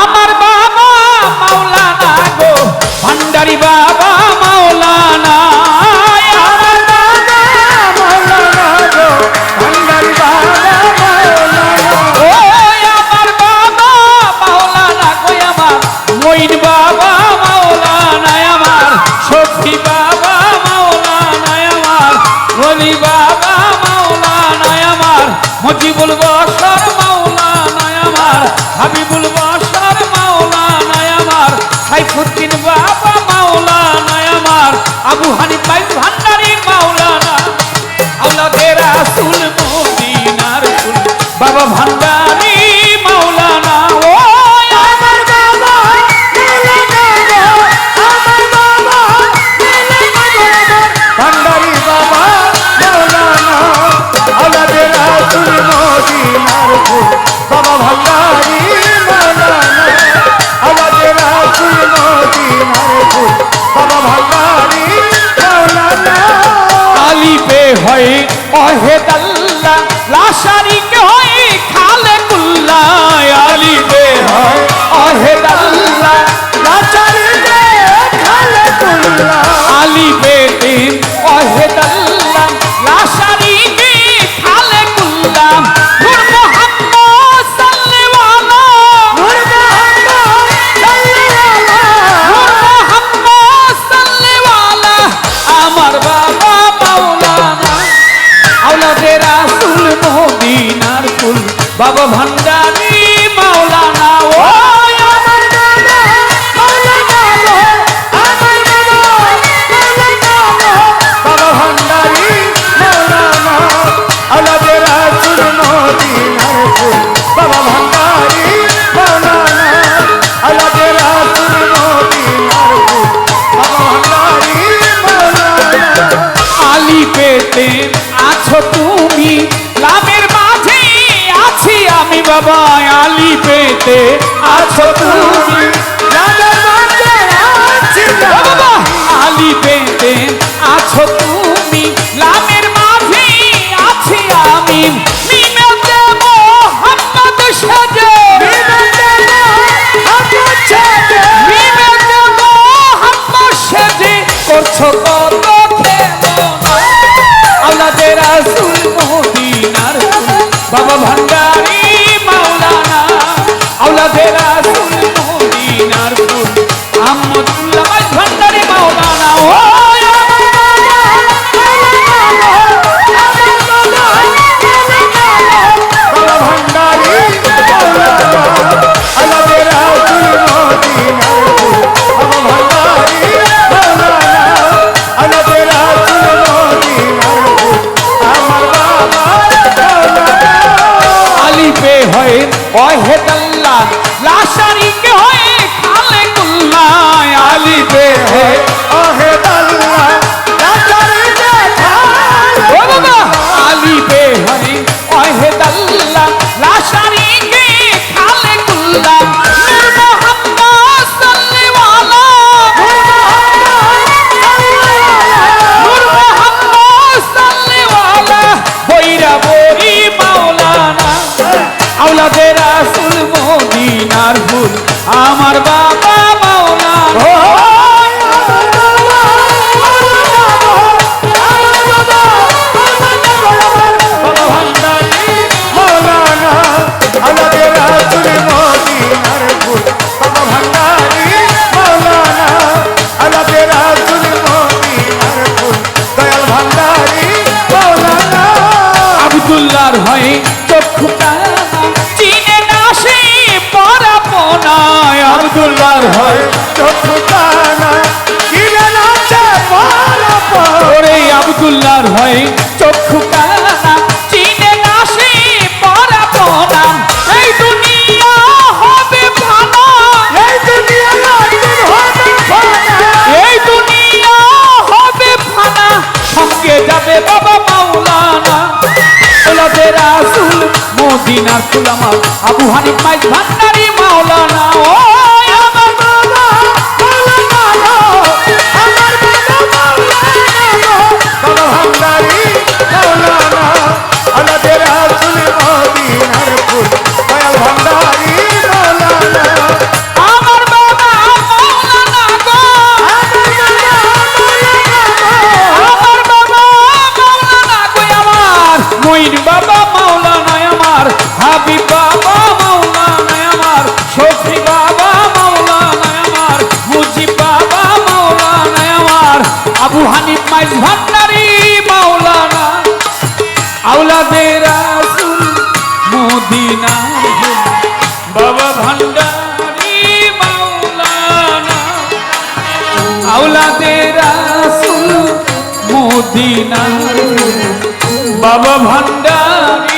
আমার বাবা মাওলানা গো ভান্ডারি বাবা মাওলানা। আমার বাবা বাবা ভান্ডারি মাওলানা, ও আমার বাবা মাওলানা আমার বাবা ভান্ডারি বাবা মৌলানা আলাদে রাসুল মদিনার ফুল বাবা ভান্ডারি মৌলানা আলাদে রাসুল মদিনার ফুল বাবা ভান্ডারি মৌলানা আলিপে হয় অহেদাল্লা লাশারিকে মদিনার ফুল। বাবা ভান্ডারি মাওলানা ও আমি বাবা আলি পেতে আছো তুমি। আলি পেতে আছো তুমি। লামের মাঝে আছি আমি। করছ হয় ওয়াহেদাল্লাহ লাশারিকে আওলাদে রাসূল মদিনার ফুল আমার বাবা আব্দুল্লাহর হয়। চক্ষুটানা কিরে নাচে পারাপ ওরে আব্দুল্লাহর হয় চিনে না সে পরাপনা এই দুনিয়া হবে ভালো। এই দুনিয়া একদিন হবে ফানা এই দুনিয়া হবে ফানা সঙ্গে যাবে বাবা মাওলানা। ওলাদের রাসূল মদিনার কুলামা আবু হানিফ মাইজ ভান্ডারি মাওলানা। বাবা মাওলানা আমার, হাবিব বাবা মাওলানা আমার শফি বাবা মাওলানা আমার, মুজিব বাবা মাওলানা আমার, আবু হানিফ মাইজ ভান্ডারি মাওলানা। আউলাদে রাসুল মদিনা বাবা ভান্ডারি মাওলানা। আউলাদে রাসুল মদিনা বাবা ভান্ডার